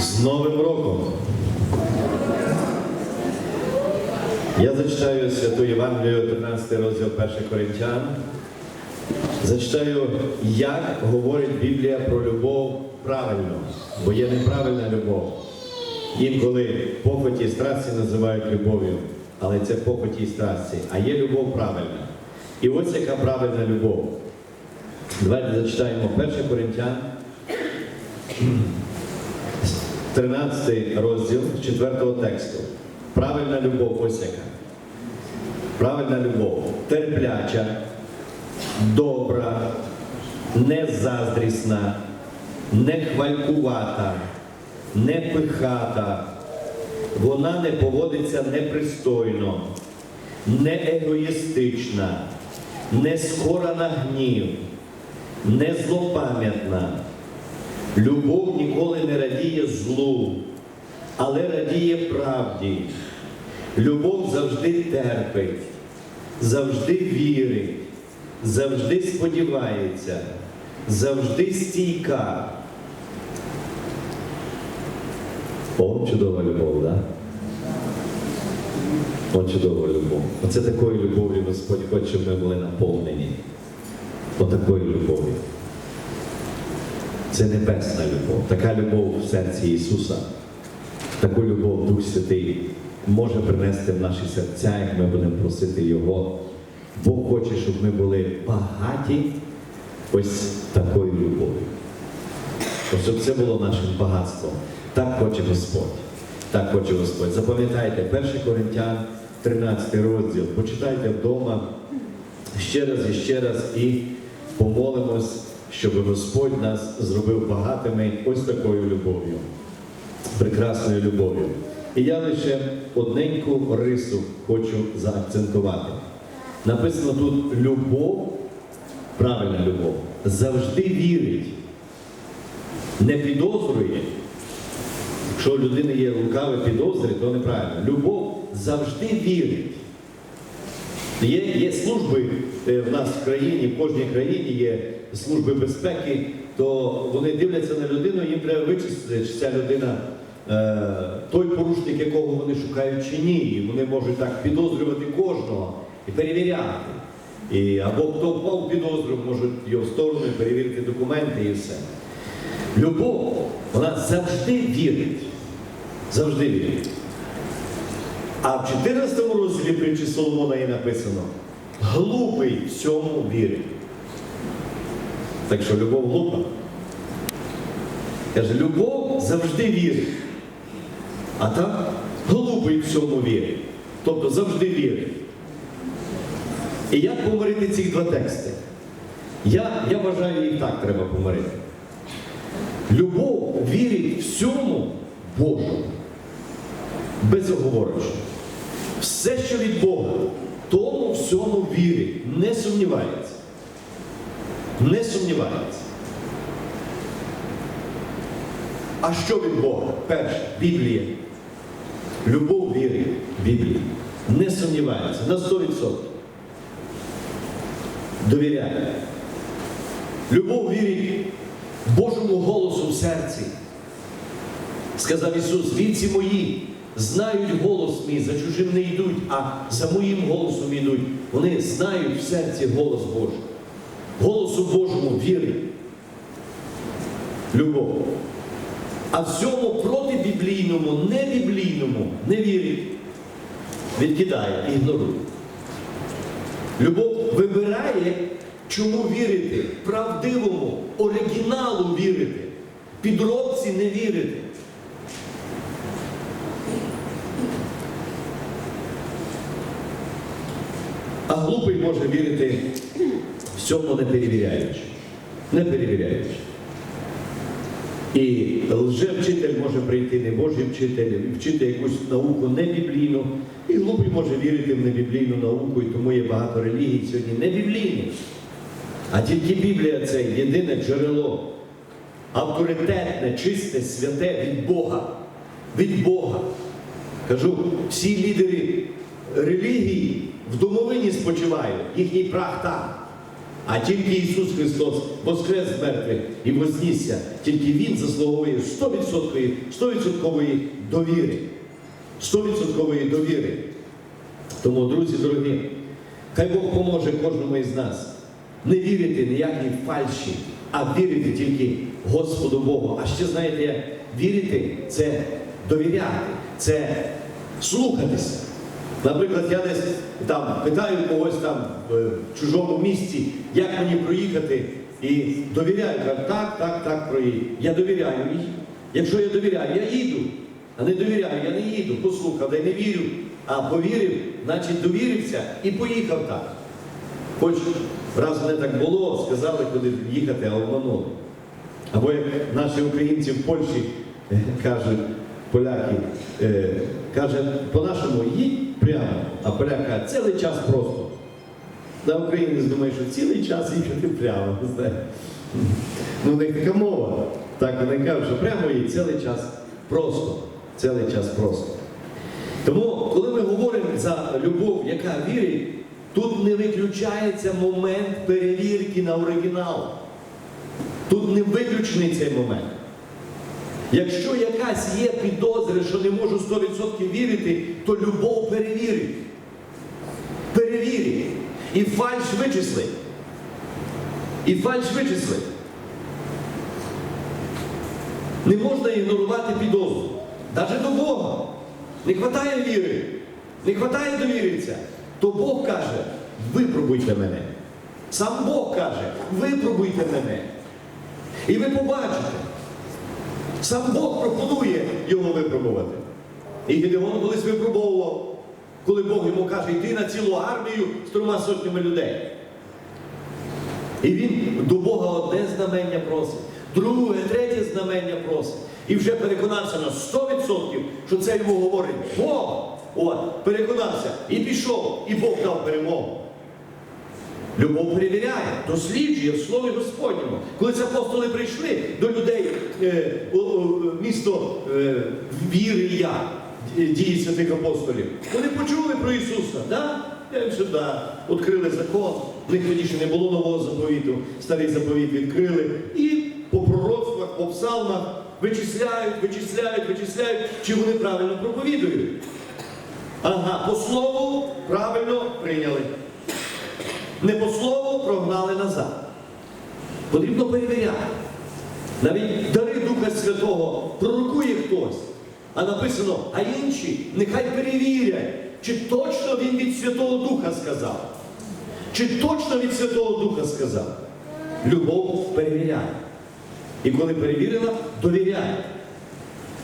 З Новим роком! Я зачитаю Святу Євангелію, 13 розділ 1 Коринтян. Зачитаю, як говорить Біблія про любов правильно, бо є неправильна любов. Інколи похоті і страсті називають любов'ю, але це похоті і страсті, а є любов правильна. І ось яка правильна любов. Давайте зачитаємо 1 Коринтян, 13 розділ 4 тексту. Правильна любов, ось яка. Правильна любов. Терпляча, добра, незаздрісна, не хвалькувата, не пихата. Вона не поводиться непристойно, не егоїстична, не скора на гнів, не злопам'ятна. Любов ніколи не радіє злу, але радіє правді. Любов завжди терпить, завжди вірить, завжди сподівається, завжди стійка. О, чудова любов? Да? О, чудова любов. Оце такою любов'ю Господь хоче, щоб ми були наповнені. Отакою любов'ю. Це небесна любов. Така любов в серці Ісуса. Таку любов Дух Святий може принести в наші серця, як ми будемо просити Його. Бог хоче, щоб ми були багаті ось такою любов'ю. Ось щоб це було нашим багатством. Так хоче Господь. Так хоче Господь. Запам'ятайте, 1 Коринтян, 13 розділ. Почитайте вдома ще раз і ще раз і помолимось, щоб Господь нас зробив багатими ось такою любов'ю, прекрасною любов'ю. І я лише одненьку рису хочу заакцентувати. Написано тут любов, правильна любов, завжди вірить, не підозрює. Якщо у людини є лукаві підозри, то неправильно. Любов завжди вірить. Є, є служби е, в нас в країні, в кожній країні є служби безпеки, то вони дивляться на людину, їм треба вичислити, чи ця людина е, той порушник, якого вони шукають чи ні. І вони можуть так підозрювати кожного і перевіряти. І, або хто впав підозру, можуть його в сторону перевірити документи і все. Любов, вона завжди вірить. Завжди вірить. А в 14 розділі притчі Соломона є написано: глупий всьому вірить. Так що любов глупа. Каже, любов завжди вірить. А так глупий всьому вірить. Тобто завжди вірить. І як помирити ці два тексти? Я, я вважаю, їх так треба помирити. Любов вірить всьому Божому. Безоговорочно. Все, що від Бога, тому всьому вірить, не сумнівається. Не сумнівається. А що від Бога? Перше, Біблія. Любов вірить в Біблії. Не сумнівається на 100%. Довіряє. Любов вірить Божому голосу в серці. Сказав Ісус, вівці мої знають голос мій, за чужим не йдуть, а за моїм голосом йдуть. Вони знають в серці голос Божий. Голосу Божому вірить. Любов. А всьому протибіблійному, небіблійному не вірить. Відкидає, ігнорує. Любов вибирає, чому вірити, правдивому, оригіналу вірити, підробці не вірити. А глупий може вірити всьому не перевіряючи. Не перевіряючи. І лжевчитель може прийти не Божий вчитель, вчити якусь науку не біблійну, і глупий може вірити в небіблійну науку, і тому є багато релігій сьогодні не біблійних. А тільки Біблія це єдине джерело, авторитетне, чисте, святе від Бога. Від Бога. Кажу, всі лідери релігії в домовині спочивають, їхній прах там. А тільки Ісус Христос воскрес з мертвих і вознісся, тільки Він заслуговує 100%, 100% довіри. 100% довіри. Тому, друзі дорогі, хай Бог поможе кожному із нас не вірити ніякій фальші, а вірити тільки Господу Богу. А ще знаєте, вірити це довіряти, це слухатися. Наприклад, я десь там питаю когось там в чужому місті, як мені проїхати, і довіряю, кажу, так, так, так, проїдь. Я довіряю їй. Якщо я довіряю, я їду. А не довіряю, я не їду, послухав, й не вірю. А повірив, значить довірився і поїхав так. Хоч раз не так було, сказали, куди їхати, а обманули. Або як наші українці в Польщі е, кажуть, поляки, е, каже, по-нашому їдь прямо, а поляк каже, цілий час просто. На українець думає, що цілий час їхати прямо. Ну, в них така мова. Так вони кажуть, що прямо їдь цілий час просто. Цілий час просто. Тому, коли ми говоримо за любов, яка вірить, тут не виключається момент перевірки на оригінал. Тут не виключений цей момент. Якщо якась є підозра, що не можу 100% вірити, то любов перевірить. Перевірить. І фальш вичислить. І фальш вичислить. Не можна ігнорувати підозру. Навіть до Бога. Не вистачає віри, не вистачає довіритися. То Бог каже, випробуйте мене. Сам Бог каже, випробуйте мене. І ви побачите. Сам Бог пропонує його випробувати. І Гедеон колись випробовував, коли Бог йому каже, йди на цілу армію з трьома сотнями людей. І він до Бога одне знамення просить, друге, третє знамення просить. І вже переконався на 100%, що це йому говорить Бог. От, переконався і пішов, і Бог дав перемогу. Любов перевіряє, досліджує в Слові Господньому. Коли ці апостоли прийшли до людей місто е, віри я, дії святих апостолів, вони почули про Ісуса, да? Сюди, відкрили закон, в них тоді ще не було нового заповіту, старий заповіт відкрили. І по пророцтвах, по псалмах вичисляють, вичисляють, вичисляють, чи вони правильно проповідують. Ага, по слову правильно прийняли. Не по слову прогнали назад. Потрібно перевіряти. Навіть дари Духа Святого пророкує хтось. А написано, а інші нехай перевірять, чи точно він від Святого Духа сказав. Чи точно від Святого Духа сказав. Любов перевіряє. І коли перевірила, довіряє.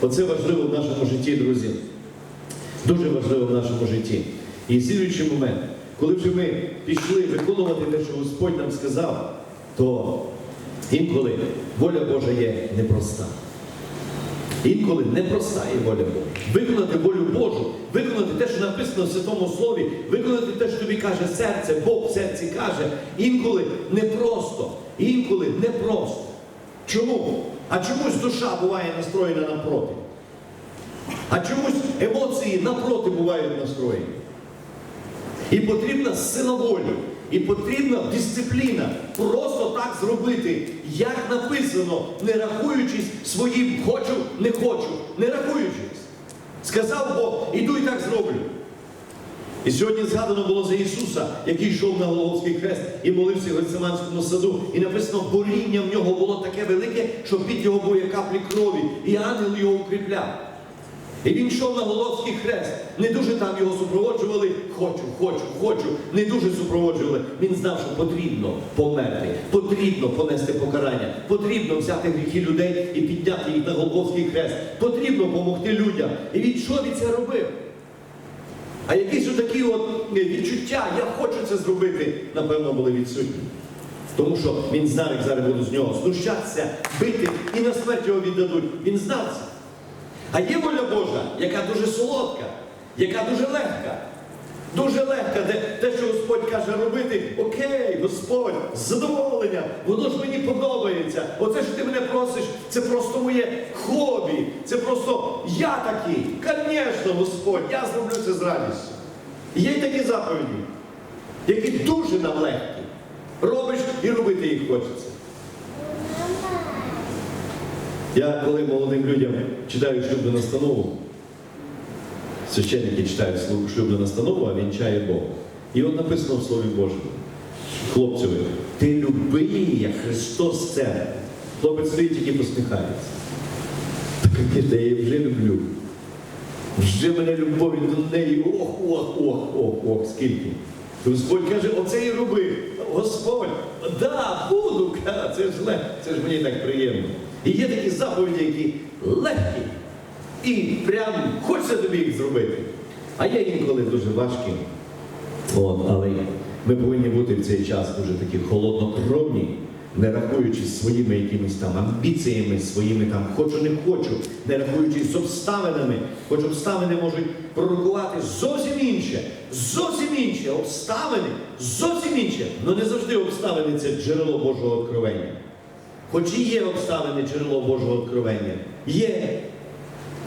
Оце важливо в нашому житті, друзі. Дуже важливо в нашому житті. І слідуючий момент, коли вже ми пішли виконувати те, що Господь нам сказав, то інколи воля Божа є непроста. Інколи непроста є воля Божа. Виконати волю Божу, виконати те, що написано в Святому Слові, виконати те, що тобі каже серце, Бог в серці каже, інколи непросто, інколи непросто. Чому? А чомусь душа буває настроєна напроти. А чомусь емоції напроти бувають настроєні. І потрібна сила волі, і потрібна дисципліна. Просто так зробити, як написано, не рахуючись своїм хочу, не хочу, не рахуючись. Сказав Бог, іду і так зроблю. І сьогодні згадано було за Ісуса, який йшов на Голгофський хрест і молився в Гециманському саду. І написано, боріння в нього було таке велике, що під його були каплі крові, і ангел його укріпляв. І він йшов на Голгофський хрест. Не дуже там його супроводжували. Хочу, хочу, хочу. Не дуже супроводжували. Він знав, що потрібно померти, потрібно понести покарання, потрібно взяти гріхи людей і підняти їх на Голгофський хрест. Потрібно допомогти людям. І він що він це робив? А якісь такі от е, відчуття, я хочу це зробити, напевно, були відсутні. Тому що він знав, як зараз будуть з нього знущатися, бити і на смерть його віддадуть. Він знав це. А є воля Божа, яка дуже солодка, яка дуже легка. Дуже легка, де те, що Господь каже робити, окей, Господь, з задоволенням, воно ж мені подобається. Оце, що ти мене просиш, це просто моє хобі. Це просто я такий. Звісно, Господь, я зроблю це з радістю. Є й такі заповіді, які дуже нам легкі. робиш і робити їх хочеться. Я коли молодим людям читаю шлюбну настанову, священники читають шлюбну настанову, а вінчає Бог. І от написано в Слові Божому. Хлопцеві, ти люби її, як Христос це. Хлопець стоїть тільки посміхається. Так я її вже люблю. Вже мене любові до неї. Ох, ох, ох, ох, ох, скільки. Господь каже, оце і роби. Господь, да, буду. Це ж це ж мені так приємно. І є такі заповіді, які легкі. І прям хочеться тобі їх зробити. А є інколи дуже важкі. От, але ми повинні бути в цей час дуже такі холоднокровні, не рахуючись своїми якимись там амбіціями, своїми там хочу, не хочу, не рахуючись обставинами, хоч обставини можуть пророкувати зовсім інше, зовсім інше, обставини, зовсім інше. Але не завжди обставини це джерело Божого откровення. Хоч і є обставини джерело Божого откровення. Є.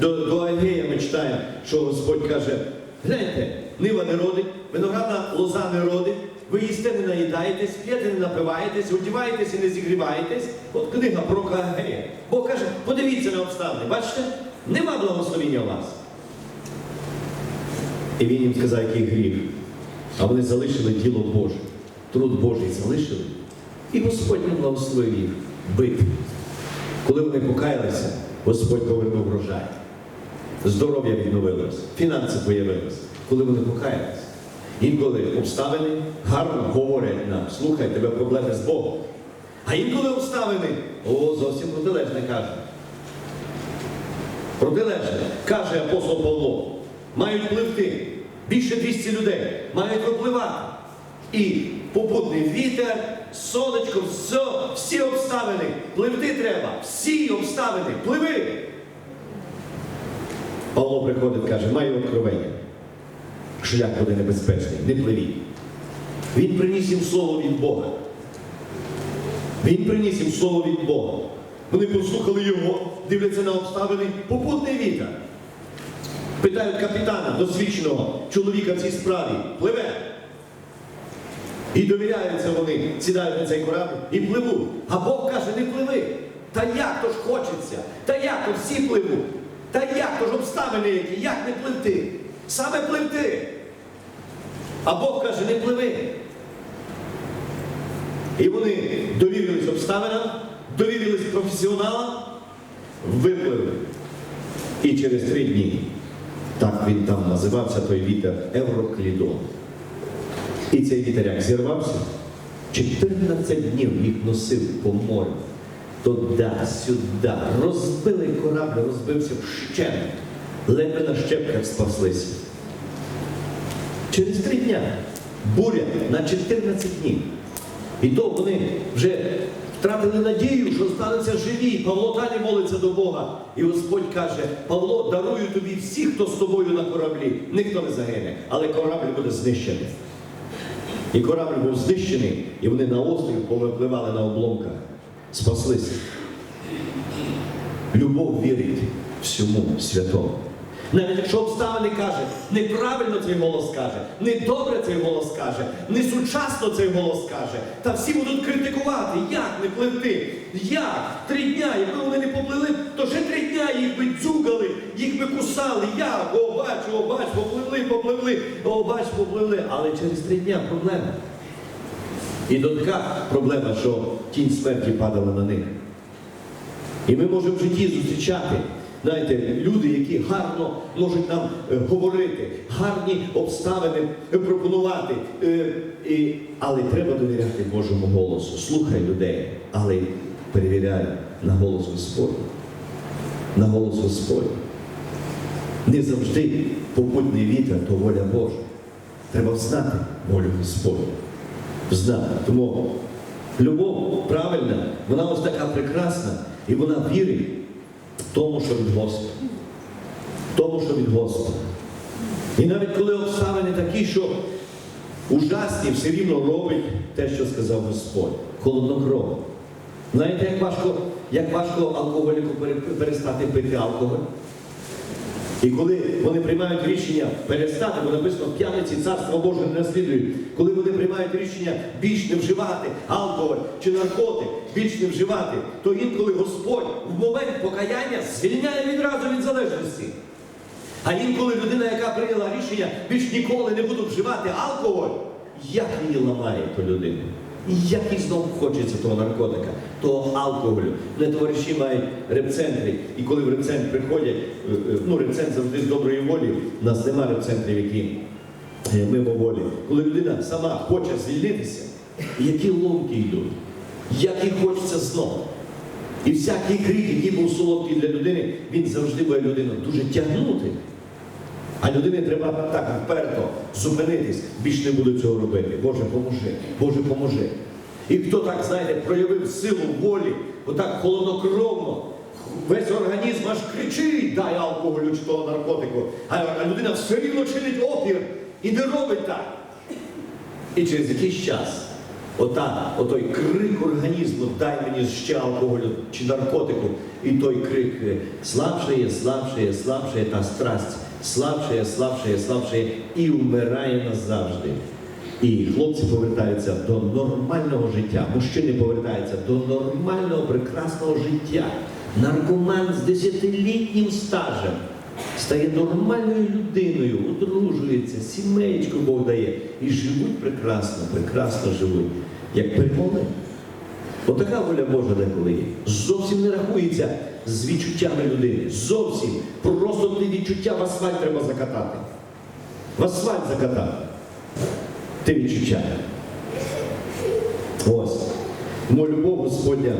До, до Агея ми читаємо, що Господь каже, гляньте, нива не родить, виноградна лоза не родить, ви їсте не наїдаєтесь, п'єте не напиваєтесь, одіваєтесь і не зігріваєтесь. От книга про Агея. Бог каже, подивіться на обставини, бачите, нема благословіння у вас. І він їм сказав, який гріх. А вони залишили діло Боже. Труд Божий залишили. І Господь не благословив їх бити. Коли вони покаялися, Господь повернув врожай. Здоров'я відновилось, фінанси появились, коли вони покаялися. Інколи обставини гарно говорять нам, слухай, тебе проблеми з Богом. А інколи обставини, о, зовсім протилежне каже. Протилежне, каже апостол Павло, мають пливти. Більше 200 людей мають випливати. І попутний вітер, сонечко, все, всі обставини. Пливти треба. Всі обставини. Пливи. Павло приходить, каже, маю откровення. Шлях буде небезпечний, не пливіть. Він приніс їм слово від Бога. Він приніс їм слово від Бога. Вони послухали його, дивляться на обставини, попутний вітер. Питають капітана, досвідченого чоловіка в цій справі, пливе. І довіряються вони, сідають на цей корабль і пливуть. А Бог каже, не пливи. Та як то ж хочеться? Та як то всі пливуть? Та як то ж обставини які? Як не пливти? Саме пливти. А Бог каже, не пливи. І вони довірились обставинам, довірились професіоналам, випливли. І через три дні, так він там називався той вітер Евроклідон. І цей вітер як зірвався, 14 днів їх носив по морю. Туди, сюди, розбили корабль, розбився вщент. Ледве на щепках спаслися. Через три дня буря на 14 днів. І то вони вже втратили надію, що стануться живі. Павло далі молиться до Бога. І Господь каже: Павло, дарую тобі всіх, хто з тобою на кораблі. Ніхто не загине, але корабль буде знищений. І корабль був знищений, і вони на острів повипливали на обломках. Спаслися. Любов вірить всьому святому. Навіть якщо обставини каже, неправильно цей голос каже, недобре цей голос каже, несучасно цей голос каже, та всі будуть критикувати, як не пливти, як три дня, якби вони не поплили, то ще три дня їх би дзюгали, їх би кусали, як, о, бач, о, бач, попливли, попливли, о, бач, попливли. Але через три дня проблема. І до така проблема, що тінь смерті падала на них. І ми можемо в житті зустрічати, знаєте, люди, які гарно можуть нам е, говорити, гарні обставини пропонувати. Е, але треба довіряти Божому голосу. Слухай людей, але перевіряй на голос Господній. На голос Господній. Не завжди попутний вітер то воля Божа. Треба знати волю Господню. Знати. Тому любов правильна, вона ось така прекрасна, і вона вірить тому, що від Господа. Тому, що від Господа. І навіть коли обставини такі, що ужасні, все рівно робить те, що сказав Господь. Холоднокровно. Знаєте, як важко, як важко алкоголіку перестати пити алкоголь? І коли вони приймають рішення перестати, бо написано п'яниці царство Боже не наслідують, коли вони приймають рішення більш не вживати алкоголь чи наркотик, більш не вживати, то інколи Господь в момент покаяння звільняє відразу від залежності. А інколи людина, яка прийняла рішення, більш ніколи не буду вживати алкоголь, як її ламає ту людину? І як знову хочеться того наркотика, того алкоголю. Мене товариші мають репцентри, і коли в репцентр приходять, е, е, ну репцентр завжди з доброї волі, у нас немає репцентрів, які е, мимо волі. Коли людина сама хоче звільнитися, які ломки йдуть, як їй хочеться знову. І всякий крик, який був солодкий для людини, він завжди буде людину дуже тягнути. А людині треба так вперто зупинитись, більш не буду цього робити. Боже, поможи, Боже, поможи. І хто так, знаєте, проявив силу волі, отак холоднокровно, весь організм аж кричить, дай алкоголю чи того наркотику, а, людина все рівно чинить опір і не робить так. І через якийсь час ота, отой крик організму, дай мені ще алкоголю чи наркотику, і той крик слабшає, слабшає, слабшає та страсть, слабшає, слабшає, слабшає і вмирає назавжди. І хлопці повертаються до нормального життя, мужчини повертаються до нормального, прекрасного життя. Наркоман з десятилітнім стажем стає нормальною людиною, одружується, сімейку Бог дає. І живуть прекрасно, прекрасно живуть, як перемоги. Отака воля Божа деколи є. Зовсім не рахується з відчуттями людини. Зовсім. Просто ті відчуття в асфальт треба закатати. В асфальт закатати. Ти відчуття. Ось. Тому любов Господня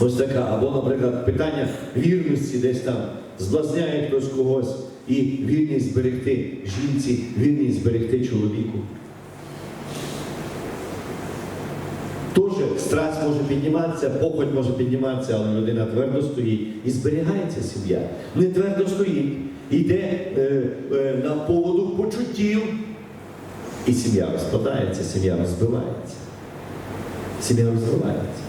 ось така. Або, наприклад, питання вірності десь там зблазняє хтось когось і вірність зберегти жінці, вірність зберегти чоловіку. Теж страсть може підніматися, похоть може підніматися, але людина твердо стоїть і зберігається сім'я. Не твердо стоїть, йде е, е, на поводу почуттів, і сім'я розпадається, сім'я розбивається. Сім'я розбивається.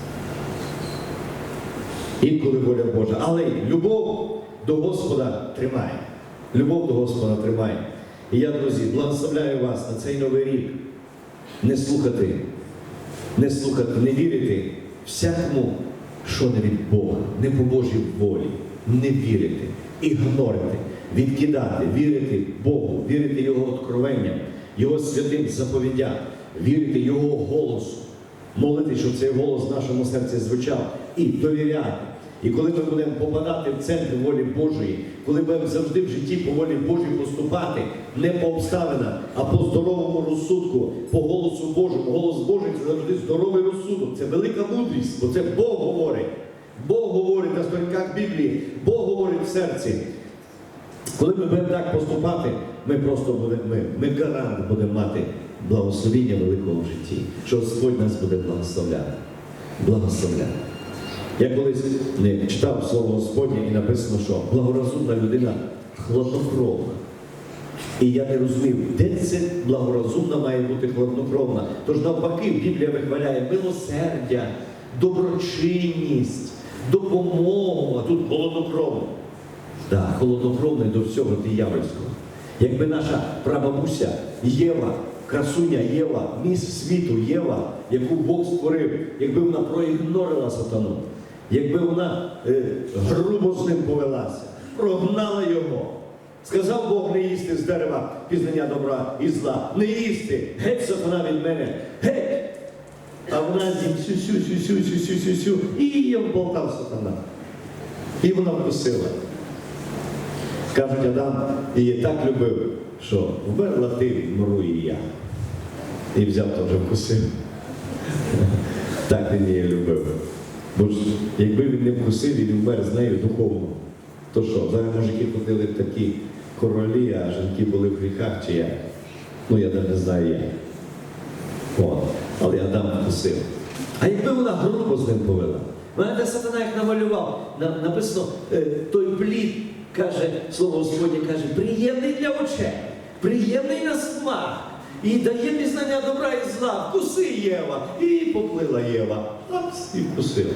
Інколи воля Божа. Але любов до Господа тримає. Любов до Господа тримає. І я, друзі, благословляю вас на цей новий рік не слухати, не слухати, не вірити всякому, що не від Бога, не по Божій волі, не вірити, ігнорити, відкидати, вірити Богу, вірити Його откровенням, Його святим заповідям, вірити Його голосу, молити, щоб цей голос в нашому серці звучав, і довіряти. І коли ми будемо попадати в центр волі Божої, коли будемо завжди в житті по волі Божій поступати, не по обставинам, а по здоровому розсудку, по голосу Божому. Голос Божий це завжди здоровий розсудок, це велика мудрість, бо це Бог говорить. Бог говорить на сторінках Біблії, Бог говорить в серці. Коли ми будемо так поступати, ми просто будемо, ми, ми гарант будемо мати благословіння великого в житті, що Господь нас буде благословляти. Благословляти. Я колись не читав слово Господнє і написано, що благорозумна людина хладнокровна. І я не розумів, де це благорозумна має бути хладнокровна. Тож навпаки, Біблія вихваляє милосердя, доброчинність, допомогу, а тут холоднокровна. Так, холоднокровний до всього диявольського. Якби наша прабабуся Єва, красуня Єва, міс світу Єва, яку Бог створив, якби вона проігнорила сатану, якби вона е, грубо з ним повелася, прогнала його. Сказав Бог не їсти з дерева пізнання добра і зла. Не їсти. Геть сатана від мене. Геть! А вона зім сю-сю, сю-сю, сю-сю, сю-сю. І її вболтав сатана. І вона вкусила. Кажуть, Адам її так любив, що вмерла ти, вмру і я. І взяв теж вкусив. Так він її любив. Бо ж якби він не вкусив, він вмер з нею духовно. То що, зараз мужики ходили в такі королі, а жінки були в гріхах чи як? Ну я не знаю як. От. Але Адам вкусив. А якби вона грубо з ним повела, знаєте, сатана як намалював, написано, е, той плід, каже, слово Господнє каже, приємний для очей, приємний на смак. І дає пізнання добра і зла. Вкуси Єва. І поплила Єва. Апс, і вкусила.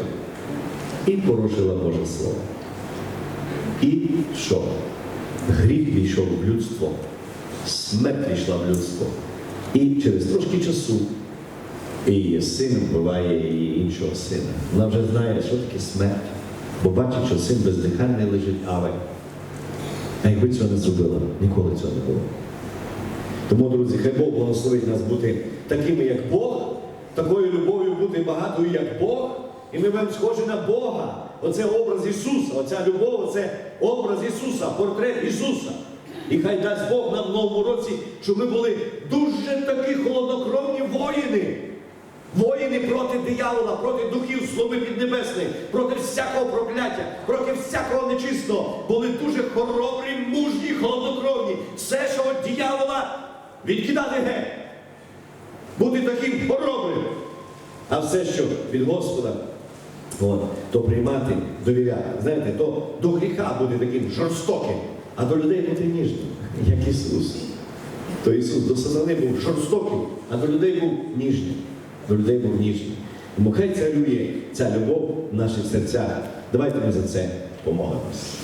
І порушила Боже Слово. І що? гріх війшов в людство, смерть війшла в людство. І через трошки часу її син вбиває її іншого сина. Вона вже знає, що таке смерть, бо бачить, що син бездихальний лежить аве. А якби цього не зробила, ніколи цього не було. Тому, друзі, хай Бог благословить нас бути такими, як Бог, такою любов'ю бути багатою, як Бог, і ми будемо схожі на Бога. Оце образ Ісуса, оця любов, це образ Ісуса, портрет Ісуса. І хай дасть Бог нам в новому році, щоб ми були дуже такі холоднокровні воїни. Воїни проти диявола, проти духів злоби піднебесної, проти всякого прокляття, проти всякого нечистого. Були дуже хоробрі, мужні, холоднокровні. Все, що від диявола відкидати геть. Бути таким хоробрим. А все, що від Господа, от, то приймати, довіряти. Знаєте, то до гріха бути таким жорстоким, а до людей бути ніжним, як Ісус. То Ісус до сатани був жорстокий, а до людей був ніжний. До людей був ніжний. Тому хай царює ця любов в наших серцях. Давайте ми за це помолимось.